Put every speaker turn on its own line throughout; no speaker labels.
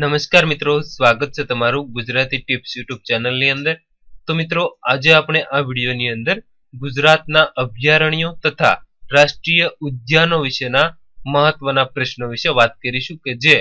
નમસ્કાર મિત્રો, સ્વાગત છે તમારું ગુજરાતી ટિપ્સ યુટ્યુબ ચેનલની અંદર. તો મિત્રો, આજે આપણે આ વિડીયોની અંદર ગુજરાતના અભયારણ્યો તથા રાષ્ટ્રીય ઉદ્યાનો વિશેના મહત્વના પ્રશ્નો વિશે વાત કરીશું કે જે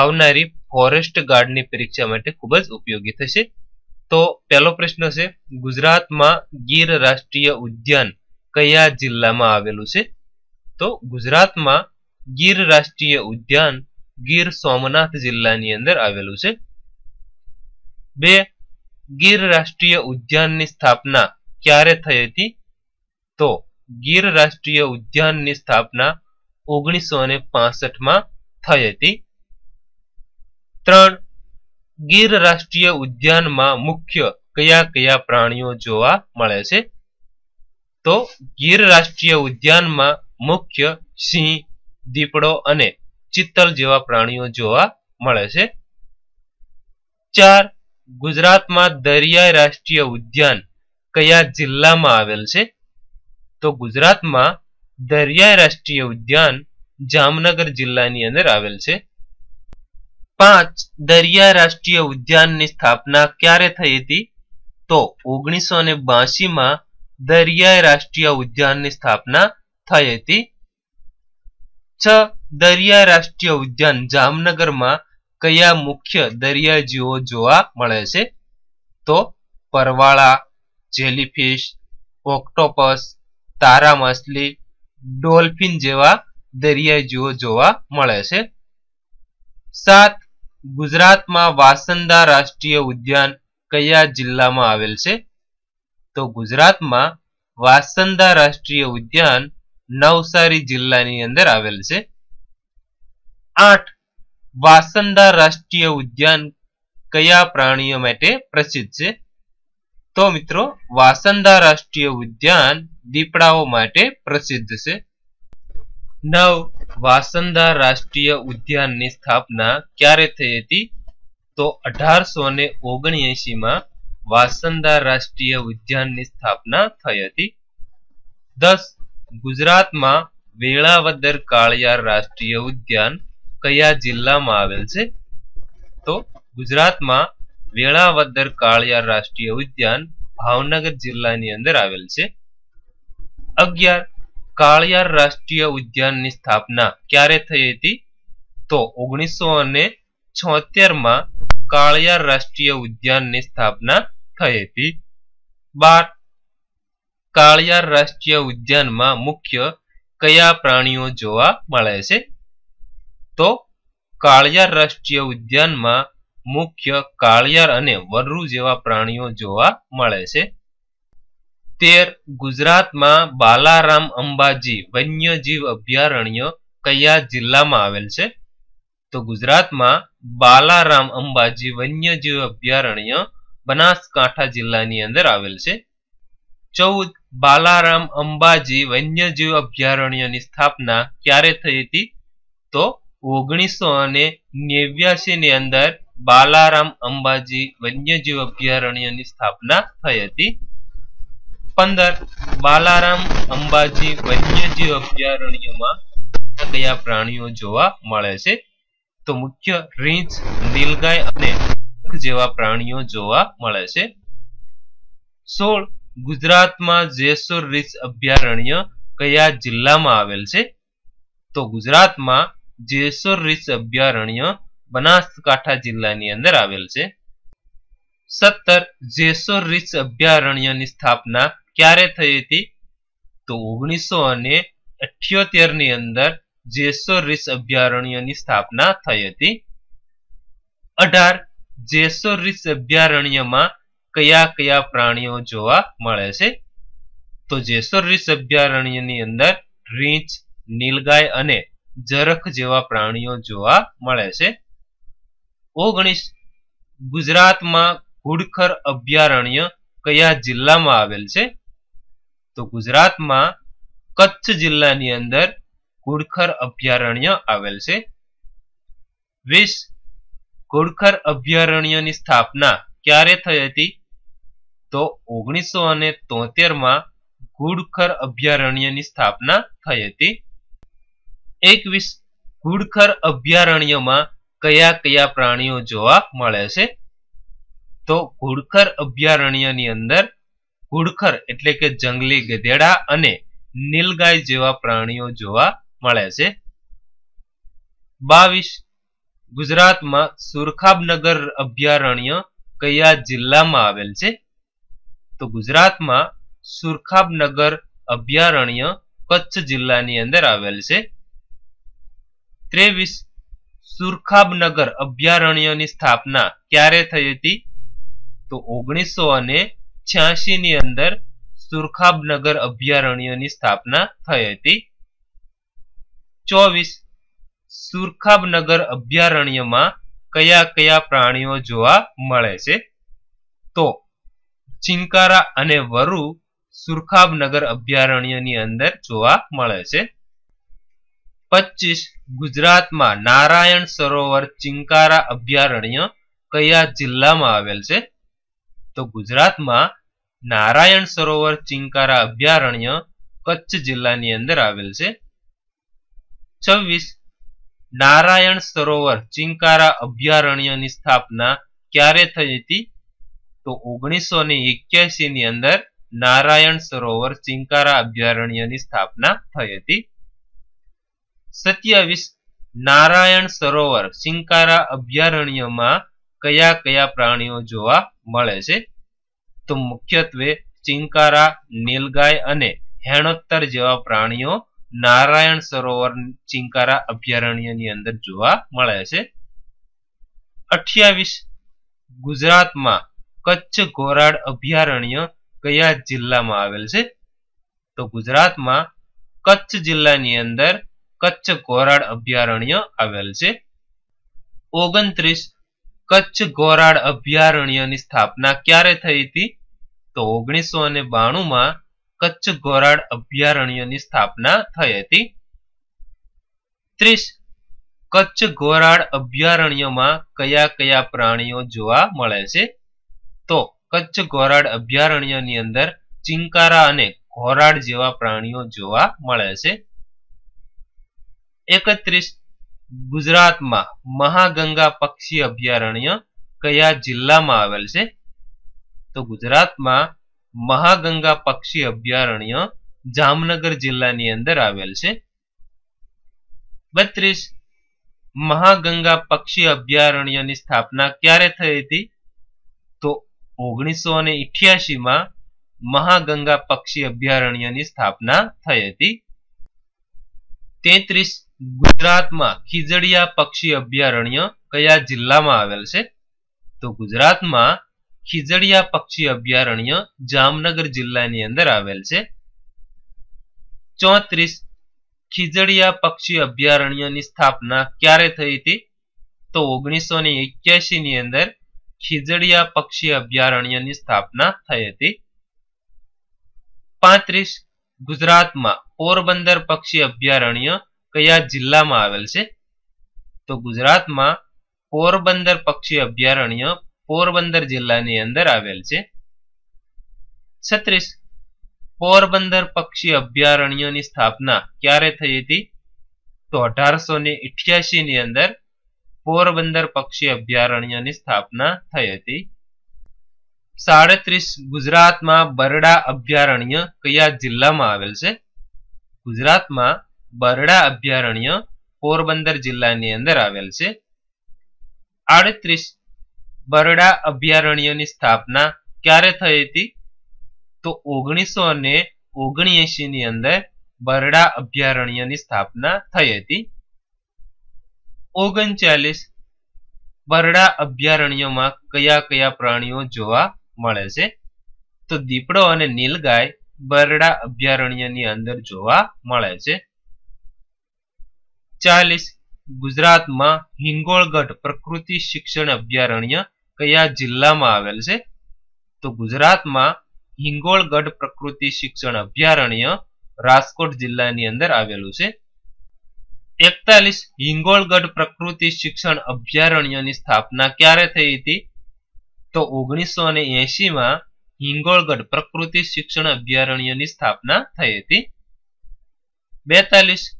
આવનારી ફોરેસ્ટ ગાર્ડની પરીક્ષા માટે ખૂબ જ ઉપયોગી થશે. તો પહેલો પ્રશ્ન છે, ગુજરાતમાં ગીર રાષ્ટ્રીય ઉદ્યાન કયા જિલ્લામાં આવેલું છે? તો ગુજરાતમાં ગીર રાષ્ટ્રીય ઉદ્યાન ગીર સોમનાથ જિલ્લાની અંદર આવેલું છે. બે, ગીર રાષ્ટ્રીય ઉદ્યાનની સ્થાપના ક્યારે થઈ હતી? તો, ગીર રાષ્ટ્રીય ઉદ્યાનની સ્થાપના ઓગણીસો ને પાસઠમાં થઈ હતી. ત્રણ, ગીર રાષ્ટ્રીય ઉદ્યાનમાં મુખ્ય કયા કયા પ્રાણીઓ જોવા મળે છે? તો, ગીર રાષ્ટ્રીય ઉદ્યાનમાં મુખ્ય સિંહ, દીપડો અને ચિત્તલ જેવા પ્રાણીઓ જોવા મળે છે. ચાર, ગુજરાતમાં દરિયાઈ રાષ્ટ્રીય ઉદ્યાન કયા જિલ્લામાં આવેલ છે? તો ગુજરાતમાં દરિયાઈ રાષ્ટ્રીય ઉદ્યાન જામનગર જિલ્લાની અંદર આવેલ છે. પાંચ દરિયા રાષ્ટ્રીય ઉદ્યાનની સ્થાપના ક્યારે થઈ હતી? તો ઓગણીસો ને બાસીમાં દરિયાઈ રાષ્ટ્રીય ઉદ્યાનની સ્થાપના થઈ હતી. છ દરિયા રાષ્ટ્રીય ઉદ્યાન જામનગરમાં કયા મુખ્ય દરિયા જીવો જોવા મળે છે? તો પરવાળા, જેલીફિશ, ઓક્ટોપસ તારા માછલી ડોલ્ફિન જેવા દરિયા જીવો જોવા મળે છે. સાત, ગુજરાતમાં વાસંદા રાષ્ટ્રીય ઉદ્યાન કયા જિલ્લામાં આવેલ છે? તો ગુજરાતમાં વાસંદા રાષ્ટ્રીય ઉદ્યાન નવસારી જિલ્લાની અંદર આવેલ છે. આઠ વાસંદા રાષ્ટ્રીય ઉદ્યાન કયા પ્રાણીઓ માટે પ્રસિદ્ધ છે? તો મિત્રો, વાસંદા રાષ્ટ્રીય ઉદ્યાન દીપડાઓ માટે પ્રસિદ્ધ છે. નવ વાસંદા રાષ્ટ્રીય ઉદ્યાનની સ્થાપના ક્યારે થઈ હતી? તો અઢારસો ને માં વાસંદા રાષ્ટ્રીય ઉદ્યાનની સ્થાપના થઈ હતી. દસ ગુજરાતમાં વેળાવદર કાળિયાર રાષ્ટ્રીય ઉદ્યાન કયા જિલ્લામાં આવેલ છે? તો ગુજરાતમાં વેળાવદર કાળિયાર રાષ્ટ્રીય ઉદ્યાન ભાવનગર જિલ્લાની અંદર આવેલ છે. અગિયાર, કાળિયાર રાષ્ટ્રીય ઉદ્યાનની સ્થાપના ક્યારે થઈ હતી? તો ઓગણીસો અને છોતેરમાં કાળિયાર રાષ્ટ્રીય ઉદ્યાનની સ્થાપના થઈ હતી. બાર, કાળિયાર રાષ્ટ્રીય ઉદ્યાનમાં મુખ્ય કયા પ્રાણીઓ જોવા મળે છે? તો કાળિયાર રાષ્ટ્રીય ઉદ્યાનમાં મુખ્ય કાળિયાર અને વરુ જેવા પ્રાણીઓ જોવા મળે છે. તેર ગુજરાતમાં બાલારામ અંબાજી વન્યજીવ અભયારણ્ય કયા જિલ્લામાં આવેલ છે? તો ગુજરાતમાં બાલારામ અંબાજી વન્યજીવ અભયારણ્ય બનાસકાંઠા જિલ્લાની અંદર આવેલ છે. ચૌદ બાલારામ અંબાજી વન્યજીવ અભયારણ્યની સ્થાપના ક્યારે થઈ હતી? તો ઓગણીસો અને નેવ્યાસી ની અંદર બાલારામ અંબાજી વન્યજીવ અભયારણ્યની સ્થાપના થઈ હતી. પંદર, બાલારામ અંબાજી વન્યજીવ અભયારણ્યમાં કયા પ્રાણીઓ જોવા મળે છે? તો મુખ્ય રીંછ, નીલગાય અને જેવા પ્રાણીઓ જોવા મળે છે. સોળ, ગુજરાતમાં જેસુર રીંછ અભયારણ્ય કયા જિલ્લામાં આવેલ છે? તો ગુજરાતમાં જેસુર રીસ અભયારણ્ય બનાસકાંઠા જિલ્લાની અંદર આવેલ છે. સત્તર, જેસોર રીસ અભયારણ્યની સ્થાપના ક્યારે થઈ હતી? તો ઓગણીસો અને ની અંદર જેસોર રીસ અભયારણ્યની સ્થાપના થઈ હતી. અઢાર, જેસોર રીસ અભયારણ્યમાં કયા કયા પ્રાણીઓ જોવા મળે છે? તો જેસોર રીસ અભયારણ્યની અંદર રીંછ, નીલગાય અને જરખ જેવા પ્રાણીઓ જોવા મળે છે. ઓગણીસ ગુજરાતમાં ઘુડખર અભયારણ્ય કયા જિલ્લામાં આવેલ છે? તો ગુજરાતમાં કચ્છ જિલ્લાની અંદર ઘુડખર અભયારણ્ય આવેલ છે. વીસ ઘુડખર અભયારણ્યની સ્થાપના ક્યારે થઈ હતી? તો ઓગણીસો અને તોતેરમાં ઘુડખર અભયારણ્યની સ્થાપના થઈ હતી. એકવીસ ઘુડખર અભયારણ્યમાં કયા કયા પ્રાણીઓ જોવા મળે છે? તો ઘુડખર અભયારણ્યની અંદર ઘુડખર એટલે કે જંગલી ગધેડા અને નીલગાય જેવા પ્રાણીઓ જોવા મળે છે. બાવીસ ગુજરાતમાં સુરખાબનગર અભયારણ્ય કયા જિલ્લામાં આવેલ છે? તો ગુજરાતમાં સુરખાબનગર અભયારણ્ય કચ્છ જિલ્લાની અંદર આવેલ છે. ત્રેવીસ સુરખાબનગર અભયારણ્યની સ્થાપના ક્યારે થઈ હતી? તો ઓગણીસો અને છ્યાસીની અંદર સુરખાબનગર અભયારણ્યની સ્થાપના થઈ હતી. ચોવીસ સુરખાબનગર અભયારણ્યમાં કયા કયા પ્રાણીઓ જોવા મળે છે? તો ચિંકારા અને વરુ સુરખાબનગર અભયારણ્યની અંદર જોવા મળે છે. પચીસ ગુજરાતમાં નારાયણ સરોવર ચિંકારા અભયારણ્ય કયા જિલ્લામાં આવેલ છે? તો ગુજરાતમાં નારાયણ સરોવર ચિંકારા અભયારણ્ય કચ્છ જિલ્લાની અંદર આવેલ છે. છવ્વીસ નારાયણ સરોવર ચિંકારા અભયારણ્યની સ્થાપના ક્યારે થઈ હતી? તો ઓગણીસો ને એક્યાસી ની અંદર નારાયણ સરોવર ચિંકારા અભયારણ્યની સ્થાપના થઈ હતી. સત્યાવીસ નારાયણ સરોવર ચિંકારા અભયારણ્યમાં કયા કયા પ્રાણીઓ જોવા મળે છે? તો મુખ્યત્વે ચિંકારા નીલગાય અને હેણોત્તર જેવા પ્રાણીઓ નારાયણ સરોવર ચિંકારા અભયારણ્યની અંદર જોવા મળે છે. અઠ્યાવીસ ગુજરાતમાં કચ્છ ઘોરાડ અભયારણ્ય કયા જિલ્લામાં આવેલ છે? તો ગુજરાતમાં કચ્છ જિલ્લાની અંદર કચ્છ ઘોરાડ અભયારણ્ય આવેલ છે. ઓગણત્રીસ, કચ્છ ઘોરાડ અભયારણ્યની સ્થાપના ક્યારે થઈ હતી? તો ઓગણીસો અને બાણુંમાં કચ્છ ઘોરાડ અભયારણ્યની સ્થાપના થઈ હતી. ત્રીસ, કચ્છ ઘોરાડ અભયારણ્યમાં કયા કયા પ્રાણીઓ જોવા મળે છે? તો કચ્છ ઘોરાડ અભયારણ્યની અંદર ચિંકારા અને ઘોરાડ જેવા પ્રાણીઓ જોવા મળે છે. એકત્રીસ ગુજરાતમાં મહાગંગા પક્ષી અભયારણ્ય કયા જિલ્લામાં આવેલ છે? તો ગુજરાતમાં મહાગંગા પક્ષી અભયારણ્ય જામનગર જિલ્લાની અંદર આવેલ છે. બત્રીસ મહાગંગા પક્ષી અભયારણ્યની સ્થાપના ક્યારે થઈ હતી? તો ઓગણીસો ઇઠ્યાસી માં મહાગંગા પક્ષી અભયારણ્યની સ્થાપના થઈ હતી. તેત્રીસ ગુજરાતમાં ખીજડીયા પક્ષી અભયારણ્ય કયા જિલ્લામાં આવેલ છે? તો ગુજરાતમાં ખીજડીયા પક્ષી અભયારણ્ય જામનગર જિલ્લાની અંદર આવેલ છે. ચોત્રીસ, ખીજડીયા પક્ષી અભયારણ્યની સ્થાપના ક્યારે થઈ હતી? તો ઓગણીસો ને એક્યાસી ની અંદર ખીજડીયા પક્ષી અભયારણ્યની સ્થાપના થઈ હતી. પાંત્રીસ, ગુજરાતમાં પોરબંદર પક્ષી અભયારણ્ય કયા જિલ્લામાં આવેલ છે? તો ગુજરાતમાં પોરબંદર પક્ષી અભયારણ્ય પોરબંદર જિલ્લાની અંદર આવેલ છે. છત્રીસ. પોરબંદર પક્ષી અભયારણ્યની સ્થાપના ક્યારે થઈ હતી? તો અઢારસો ને ની અંદર પોરબંદર પક્ષી અભયારણ્યની સ્થાપના થઈ હતી. સાડત્રીસ. ગુજરાતમાં બરડા અભયારણ્ય કયા જિલ્લામાં આવેલ છે? ગુજરાતમાં બરડા અભયારણ્ય પોરબંદર જિલ્લાની અંદર આવેલ છે. આડત્રીસ બરડા અભયારણ્યની સ્થાપના ક્યારે થઈ હતી? તો ઓગણીસો ને ઓગણએસી ની અંદર બરડા અભયારણ્યની સ્થાપના થઈ હતી. ઓગણચાલીસ બરડા અભયારણ્યમાં કયા કયા પ્રાણીઓ જોવા મળે છે? તો દીપડો અને નીલગાય બરડા અભયારણ્યની અંદર જોવા મળે છે. ચાલીસ. ગુજરાતમાં હિંગોળગઢ પ્રકૃતિ શિક્ષણ અભયારણ્ય કયા જિલ્લામાં આવેલ છે? તો ગુજરાતમાં હિંગોળગઢ પ્રકૃતિ શિક્ષણ અભયારણ્ય રાજકોટ જિલ્લાની અંદર આવેલું છે. એકતાલીસ. હિંગોળગઢ પ્રકૃતિ શિક્ષણ અભયારણ્યની સ્થાપના ક્યારે થઈ હતી? તો ઓગણીસો ને એસીમાં હિંગોળગઢ પ્રકૃતિ શિક્ષણ અભયારણ્યની સ્થાપના થઈ હતી. બેતાલીસ.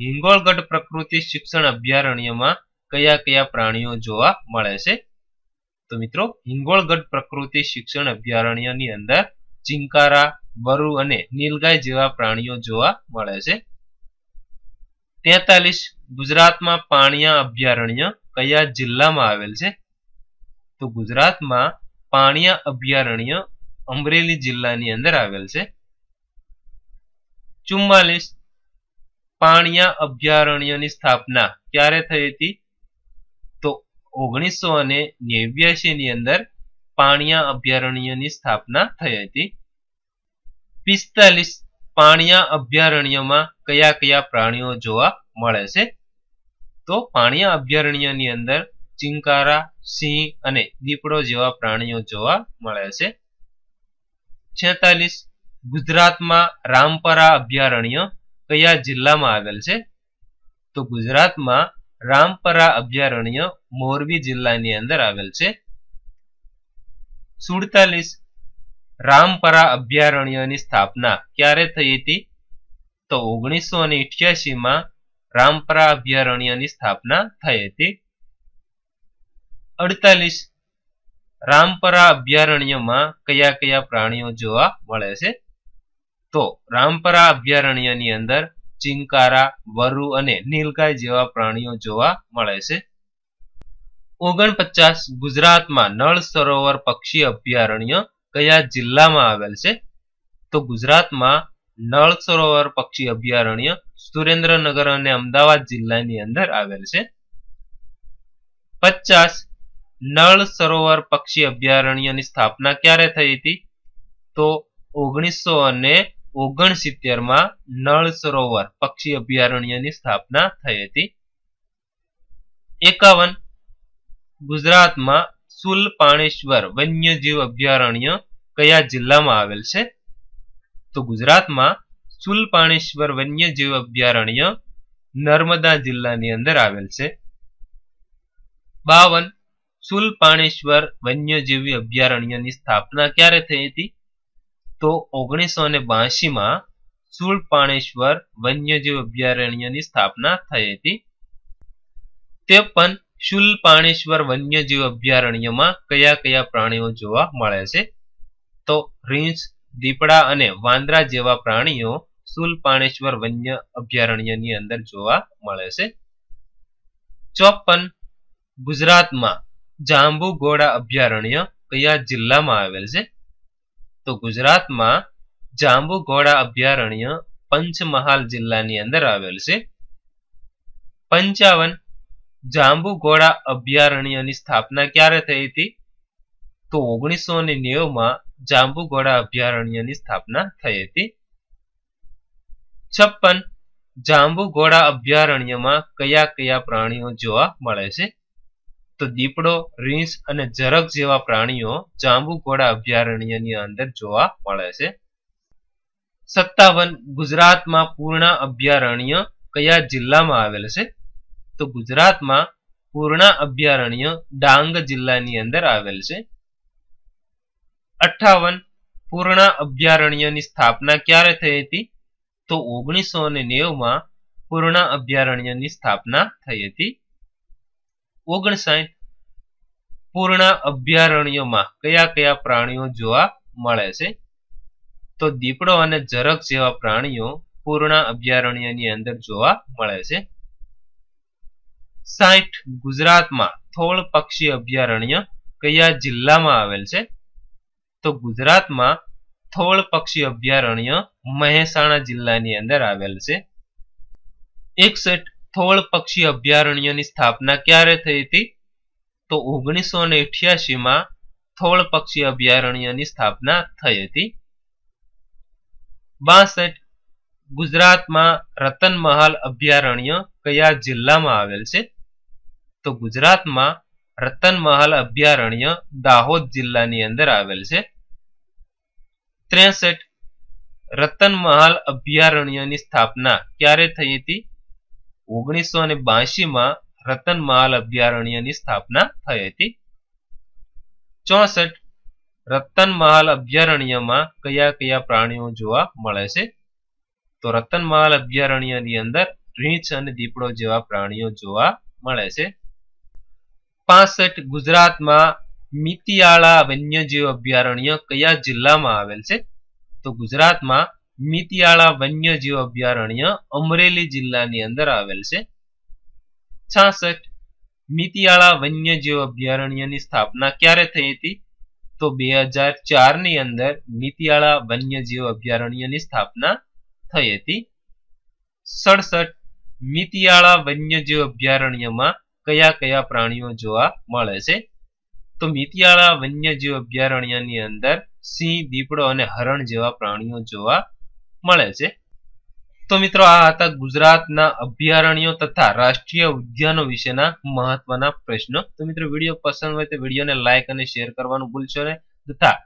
હિંગોળગઢ પ્રકૃતિ શિક્ષણ અભયારણ્યમાં કયા કયા પ્રાણીઓ જોવા મળે છે? તો મિત્રો હિંગોળગઢ પ્રકૃતિ શિક્ષણ અભયારણ્યની અંદર ચિંકારા વરુ અને નીલગાય જેવા પ્રાણીઓ જોવા મળે છે. તેતાલીસ, ગુજરાતમાં પાણિયા અભયારણ્ય કયા જિલ્લામાં આવેલ છે? તો ગુજરાતમાં પાણિયા અભયારણ્ય અમરેલી જિલ્લાની અંદર આવેલ છે. ચુમ્માલીસ પાણિયા અભયારણ્યની સ્થાપના ક્યારે થઈ હતી? તો ઓગણીસો અને ની અંદર પાણિયા અભયારણ્યની સ્થાપના થઈ હતી. પિસ્તાલીસ પાણિયા અભયારણ્યમાં કયા કયા પ્રાણીઓ જોવા મળે છે? તો પાણિયા અભયારણ્યની અંદર ચિંકારા, સિંહ અને દીપડો જેવા પ્રાણીઓ જોવા મળે છે. છેતાલીસ ગુજરાતમાં રામપરા અભયારણ્ય કયા જિલ્લામાં આવેલ છે. તો ગુજરાતમાં રામપરા અભયારણ્ય મોરબી જિલ્લાની અંદર આવેલ છે. સુડતાલીસ રામપરા અભયારણ્યની સ્થાપના ક્યારે થઈ હતી? તો ઓગણીસો અને માં રામપરા અભયારણ્યની સ્થાપના થઈ હતી. અડતાલીસ રામપરા અભયારણ્યમાં કયા કયા પ્રાણીઓ જોવા મળે છે? તો રામપરા અભયારણ્યની અંદર ચિંકારા વરુ અને નીલગાય જેવા પ્રાણીઓ જોવા મળે છે. ઓગણપચાસ ગુજરાતમાં નળ સરોવર પક્ષી અભયારણ્ય કયા જિલ્લામાં આવેલ છે? તો ગુજરાતમાં નળ સરોવર પક્ષી અભયારણ્ય સુરેન્દ્રનગર અને અમદાવાદ જિલ્લાની અંદર આવેલ છે. પચાસ નળ સરોવર પક્ષી અભયારણ્યની સ્થાપના ક્યારે થઈ હતી? તો ઓગણીસો અને ઓગણસિત્તેરમાં નળ સરોવર પક્ષી અભયારણ્યની સ્થાપના થઈ હતી. એકાવન, ગુજરાતમાં સુલ પાણેશ્વર વન્યજીવ અભયારણ્ય કયા જિલ્લામાં આવેલ છે? તો ગુજરાતમાં સુલ પાણેશ્વર વન્યજીવ અભયારણ્ય નર્મદા જિલ્લાની અંદર આવેલ છે. બાવન સુલ પાણેશ્વર વન્યજીવી અભયારણ્યની સ્થાપના ક્યારે થઈ હતી? તો ઓગણીસો ને બાસી માં સુલ વન્યજીવ અભયારણ્યની સ્થાપના થઈ હતી. તે પણ શુલપાણેશ્વર વન્યજીવ અભયારણ્યમાં કયા કયા પ્રાણીઓ જોવા મળે છે? તો રીંછ, દીપડા અને વાંદરા જેવા પ્રાણીઓ શુલપાણેશ્વર વન્ય અભયારણ્યની અંદર જોવા મળે છે. ચોપન, ગુજરાતમાં જાંબુ ઘોડા અભયારણ્ય કયા જિલ્લામાં આવેલ છે? તો ગુજરાતમાં જાંબુ ઘોડા અભયારણ્ય પંચમહાલ જિલ્લાની અંદર આવેલ છે. પંચાવન. જાંબુ ઘોડા અભયારણ્યની સ્થાપના ક્યારે થઈ હતી? તો ઓગણીસો ને નેવું માં જાંબુ ઘોડા અભયારણ્યની સ્થાપના થઈ હતી. છપ્પન. જાંબુ ઘોડા અભયારણ્યમાં કયા કયા પ્રાણીઓ જોવા મળે છે? તો દીપડો, રીંછ અને જરક જેવા પ્રાણીઓ જાંબુ ઘોડા અભયારણ્યની અંદર જોવા મળે છે. સત્તાવન ગુજરાતમાં પૂર્ણા અભયારણ્ય કયા જિલ્લામાં આવેલ છે? તો ગુજરાતમાં પૂર્ણા અભયારણ્ય ડાંગ જિલ્લાની અંદર આવેલ છે. અઠાવન પૂર્ણા અભયારણ્યની સ્થાપના ક્યારે થઈ હતી? તો ઓગણીસો ને નેવમાં પૂર્ણા અભયારણ્યની સ્થાપના થઈ હતી. ઓગણસાઠ પૂર્ણ અભયારણ્યમાં કયા કયા પ્રાણીઓ જોવા મળે છે? તો દીપડો અને જરક જેવા પ્રાણીઓ પૂર્ણ અભયારણ્યની અંદર જોવા મળે છે. સાઠ ગુજરાતમાં થોળ પક્ષી અભયારણ્ય કયા જિલ્લામાં આવેલ છે? તો ગુજરાતમાં થોળ પક્ષી અભયારણ્ય મહેસાણા જિલ્લાની અંદર આવેલ છે. એકસઠ થોળ પક્ષી અભયારણ્યની સ્થાપના ક્યારે થઈ હતી? તો ઓગણીસો ને અઠ્યાસીમાં થોળ પક્ષી અભયારણ્યની સ્થાપના થઈ હતી. બાસઠ, ગુજરાતમાં રતનમહાલ અભયારણ્ય કયા જિલ્લામાં આવેલ છે? તો ગુજરાતમાં રતનમહાલ અભયારણ્ય દાહોદ જિલ્લાની અંદર આવેલ છે. ત્રેસઠ, રતનમહાલ અભયારણ્યની સ્થાપના ક્યારે થઈ હતી? ઓગણીસો અને બાસી માં રતનમહાલ અભયારણ્યની સ્થાપના થઈ હતી. ચોસઠ રતનમહાલ અભયારણ્યમાં કયા કયા પ્રાણીઓ જોવા મળે છે? તો રતનમહાલ અભયારણ્યની અંદર રીંછ અને દીપડો જેવા પ્રાણીઓ જોવા મળે છે. પાસઠ, ગુજરાતમાં મિતિયાળા વન્યજીવ અભયારણ્ય કયા જિલ્લામાં આવેલ છે? તો ગુજરાતમાં મિતિયાળા વન્યજીવ અભયારણ્ય અમરેલી જિલ્લાની અંદર આવેલ છે. છાસઠ. મિતિયાળા વન્યજીવ અભયારણ્યની સ્થાપના ક્યારે થઈ હતી? તો બે હજાર અંદર મિતિયાળા વન્યજીવ અભયારણ્યની સ્થાપના થઈ હતી. સડસઠ. મિતિયાળા વન્યજીવ અભયારણ્યમાં કયા કયા પ્રાણીઓ જોવા મળે છે? તો મિતિયાળા વન્યજીવ અભયારણ્યની અંદર સિંહ, દીપડો અને હરણ જેવા પ્રાણીઓ જોવા મળે છે. તો મિત્રો આ હતા ગુજરાતના અભયારણ્યો તથા રાષ્ટ્રીય ઉદ્યાનો વિશેના મહત્વના પ્રશ્નો. તો મિત્રો વીડિયો પસંદ હોય તો વિડીયોને લાઇક અને શેર કરવાનું ભૂલશો નહીં. તથા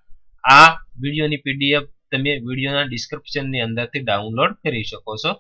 આ વિડીયોની પીડીએફ તમે વિડીયોના ડિસ્ક્રિપ્શનની અંદરથી ડાઉનલોડ કરી શકો છો.